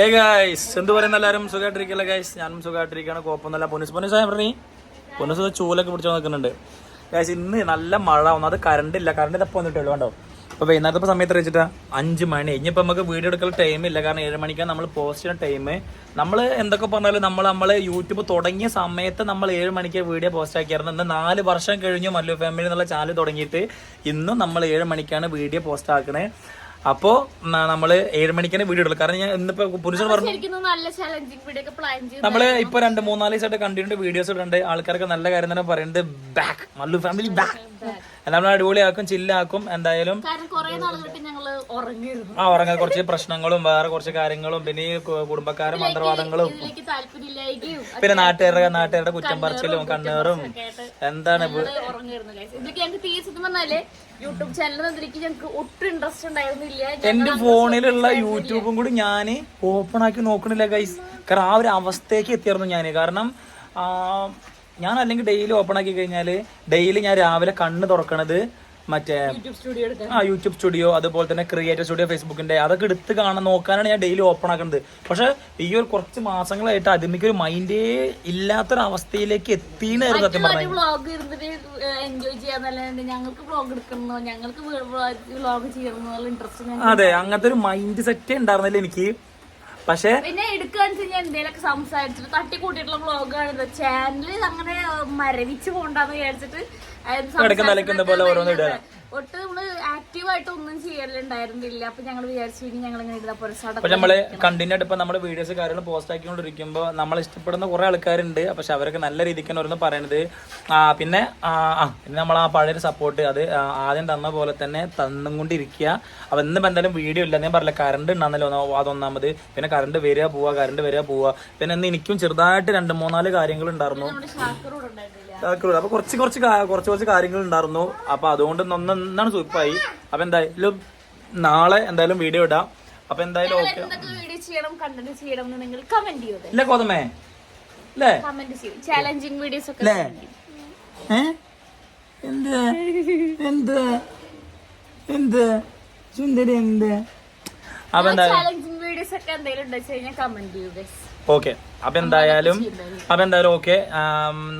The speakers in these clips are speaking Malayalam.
ഏ ഗൈസ് എന്ത് പറയുന്ന എല്ലാവരും? സുഖമായിട്ടിരിക്കല്ലേ ഗൈസ് ഞാനും സുഖമായിട്ടിരിക്കുകയാണ്. കുഴപ്പമൊന്നുമില്ല. പൊന്നിസ് പൊന്നിസ് പറഞ്ഞു പൊന്നിസ് ചൂലൊക്കെ പിടിച്ചു നിൽക്കുന്നുണ്ട്. ഗൈസ് ഇന്ന് നല്ല മഴ. അത് കറണ്ട് ഇല്ല. കറണ്ട് ഇതപ്പോൾ വന്നിട്ടുള്ളൂ കണ്ടോ? അപ്പോൾ വൈകുന്നേരത്തെ സമയത്ത് വെച്ചിട്ടാ അഞ്ച് മണി. ഇനിയിപ്പോൾ നമുക്ക് വീഡിയോ എടുക്കൽ ടൈം ഇല്ല. കാരണം ഏഴ് മണിക്കാണ് നമ്മൾ പോസ്റ്റ് ചെയ്യുന്ന ടൈം നമ്മൾ എന്തൊക്കെ പറഞ്ഞാലും നമ്മൾ നമ്മൾ യൂട്യൂബ് തുടങ്ങിയ സമയത്ത് നമ്മൾ ഏഴ് മണിക്ക് വീഡിയോ പോസ്റ്റ് ആക്കിയായിരുന്നു. ഇന്ന് നാല് വർഷം കഴിഞ്ഞു മല്ലു ഫാമിലി എന്നുള്ള ചാനൽ തുടങ്ങിയിട്ട് ഇന്നും നമ്മൾ ഏഴ് മണിക്കാണ് വീഡിയോ പോസ്റ്റ് ആക്കണേ. അപ്പോൾ നമ്മൾ ഏഴ് മണിക്കാണ് വീഡിയോ എടുക്കുക കാരണം ഞാൻ ഇന്നിപ്പോ പുരുഷൻ പറഞ്ഞു നമ്മൾ ഇപ്പൊ രണ്ട് മൂന്നാൽ ദിവസമായിട്ട് കണ്ടിട്ടുണ്ട് വീഡിയോസ് ഇടുന്നുണ്ട് ആൾക്കാർക്ക് നല്ല കാര്യം തന്നെ പറയുന്നുണ്ട്. ബാക്ക് മല്ലു ഫാമിലി ബാക്ക് നമ്മൾ അടിപൊളിയാക്കും ചില്ലാക്കും എന്തായാലും ആ ഉറങ്ങാൻ കുറച്ച് പ്രശ്നങ്ങളും വേറെ കുറച്ച് കാര്യങ്ങളും പിന്നെ ഈ കുടുംബക്കാരും മന്ത്രവാദങ്ങളും. പിന്നെ നാട്ടുകാരുടെ നാട്ടുകാരുടെ കുറ്റം പറച്ചിലും കണ്ണേറും. എന്താണ് യൂട്യൂബ് ചാനൽ എന്റെ ഫോണിലുള്ള യൂട്യൂബും കൂടി ഞാൻ ഓപ്പൺ ആക്കി നോക്കണില്ല ഗൈസ് കാരണം ആ ഒരു അവസ്ഥയ്ക്ക് എത്തിയായിരുന്നു ഞാൻ കാരണം ഞാൻ അല്ലെങ്കിൽ ഡെയിലി ഓപ്പൺ ആക്കി കഴിഞ്ഞാൽ ഡെയിലി ഞാൻ രാവിലെ കണ്ണ് തുറക്കണത് മറ്റേ യൂട്യൂബ് സ്റ്റുഡിയോ എടുക്കാൻ. ആ യൂട്യൂബ് സ്റ്റുഡിയോ അതുപോലെ തന്നെ ക്രിയേറ്റർ സ്റ്റുഡിയോ ഫേസ്ബുക്കിന്റെ അതൊക്കെ എടുത്ത് കാണാൻ നോക്കാനാണ് ഞാൻ ഡെയിലി ഓപ്പൺ ആക്കുന്നത് പക്ഷെ ഈ ഒരു കുറച്ച് മാസങ്ങളായിട്ട് അതിമിക്ക് ഒരു മൈൻഡേ ഇല്ലാത്തൊരു അവസ്ഥയിലേക്ക് സത്യം പറഞ്ഞു. അതെ അങ്ങനത്തെ ഒരു മൈൻഡ് സെറ്റേ ഉണ്ടായിരുന്നില്ല എനിക്ക്. പക്ഷെ പിന്നെ എടുക്കാന്ന് ഞാൻ എന്തെങ്കിലും സംസാരിച്ചിട്ട് തട്ടി കൂട്ടിയിട്ടുള്ള വ്ളോഗാണ് ചാനലിൽ അങ്ങനെ മരവിച്ച് പോകണ്ടെന്ന് വിചാരിച്ചിട്ട് പോലെ ഓരോന്ന് ഇടുക ഒട്ട് നമ്മൾ ആക്റ്റീവായിട്ട് ഒന്നും ചെയ്യലുണ്ടായിരുന്നില്ല അപ്പൊ ഞങ്ങൾ വിചാരിച്ചു ഇനി ഞങ്ങൾ ഇങ്ങനെ ഇടുന്ന പോലെ അപ്പൊ നമ്മൾ കണ്ടിന്യൂ ആയിട്ട് ഇപ്പൊ നമ്മുടെ വീഡിയോസ് കാര്യങ്ങൾ പോസ്റ്റ് ആക്കിക്കൊണ്ടിരിക്കുമ്പോൾ നമ്മൾ ഇഷ്ടപ്പെടുന്ന കുറെ ആൾക്കാരുണ്ട്. പക്ഷെ അവരൊക്കെ നല്ല രീതിക്കാണ് ഓരോന്ന് പറയണത്. പിന്നെ പിന്നെ നമ്മൾ ആ പഴയ സപ്പോർട്ട് അത് ആദ്യം തന്ന പോലെ തന്നെ തന്നും തന്നുകൊണ്ടിരിക്കുക. അപ്പൊ ഇന്നിപ്പോ എന്തായാലും വീഡിയോ ഇല്ല. ഞാൻ പറഞ്ഞില്ല കറണ്ട് ഉണ്ടാന്നല്ലോ ഒന്നാ- അതൊന്നാമത്. പിന്നെ കറണ്ട് വരിക പോവുക കറണ്ട് വരിക പോവുക. പിന്നെ ഇന്ന് എനിക്കും ചെറുതായിട്ട് രണ്ട് മൂന്നാൽ കാര്യങ്ങൾ ഉണ്ടായിരുന്നു. അപ്പൊ കുറച്ച് കുറച്ച് കുറച്ച് കുറച്ച് കാര്യങ്ങൾ ഉണ്ടായിരുന്നു. അപ്പൊ അതുകൊണ്ട് ഒന്ന് ഒന്നാണ് സൂപ്പായി അപ്പൊ എന്തായാലും നാളെ എന്തായാലും വീഡിയോ ഇടാം. അപ്പൊ എന്തായാലും ഓക്കെ. വീഡിയോ ചെയ്യണം കണ്ടന്റ് ചെയ്യണം നിങ്ങൾ കമന്റ് ചെയ്തത് ഇല്ല കോതമേ. അല്ലേ കമന്റ് ചെയ്യും. ചാലഞ്ചിങ് വീഡിയോസ് ഒക്കെ അല്ലേ എന്ത്? എന്ത്? എന്ത്? സുന്ദരി എന്ത്? അപ്പൊ എന്തായാലും ചാലഞ്ചിങ് വീഡിയോസ് ഒക്കെ എന്തെങ്കിലും ഉണ്ടെന്ന് വെച്ച് കഴിഞ്ഞാൽ കമന്റ് ചെയ്യൂ. ഓക്കെ അപ്പൊ എന്തായാലും അപ്പൊ എന്തായാലും ഓക്കെ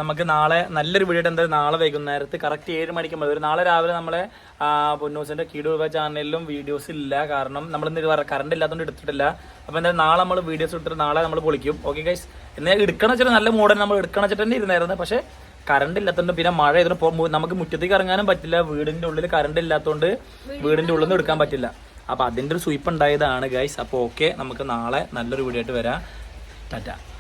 നമുക്ക് നാളെ നല്ലൊരു വീഡിയോ എന്തായാലും നാളെ വൈകുന്നേരത്ത് കറക്റ്റ് ഏഴ് മണിക്ക് മതി നാളെ രാവിലെ നമ്മളെ പൊന്നൂസിന്റെ കീടുവ ചാനലിലും വീഡിയോസ് ഇല്ല. കാരണം നമ്മൾ ഇന്ന് കറണ്ട് ഇല്ലാത്തതുകൊണ്ട് എടുത്തിട്ടില്ല. അപ്പൊ എന്തായാലും നാളെ നമ്മൾ വീഡിയോസ് ഇട്ടിട്ട് നാളെ നമ്മൾ പൊളിക്കും. ഓക്കെ ഗൈസ് എന്നെ എടുക്കണ വെച്ചാൽ നല്ല മോഡൽ നമ്മൾ എടുക്കണ വെച്ചിട്ട് തന്നെ ഇരുന്നായിരുന്നു. പക്ഷെ കറണ്ട് ഇല്ലാത്തതുകൊണ്ട് പിന്നെ മഴ ഇതിന് നമുക്ക് മുറ്റത്തേക്ക് ഇറങ്ങാനും പറ്റില്ല. വീടിന്റെ ഉള്ളിൽ കറണ്ട് ഇല്ലാത്തതുകൊണ്ട് വീടിന്റെ ഉള്ളിൽ നിന്ന് എടുക്കാൻ പറ്റില്ല. അപ്പൊ അതിന്റെ ഒരു സ്വീപ്പ് ഉണ്ടായതാണ് ഗൈസ് അപ്പൊ ഓക്കെ നമുക്ക് നാളെ നല്ലൊരു വീഡിയോ ആയിട്ട് വരാം. ada.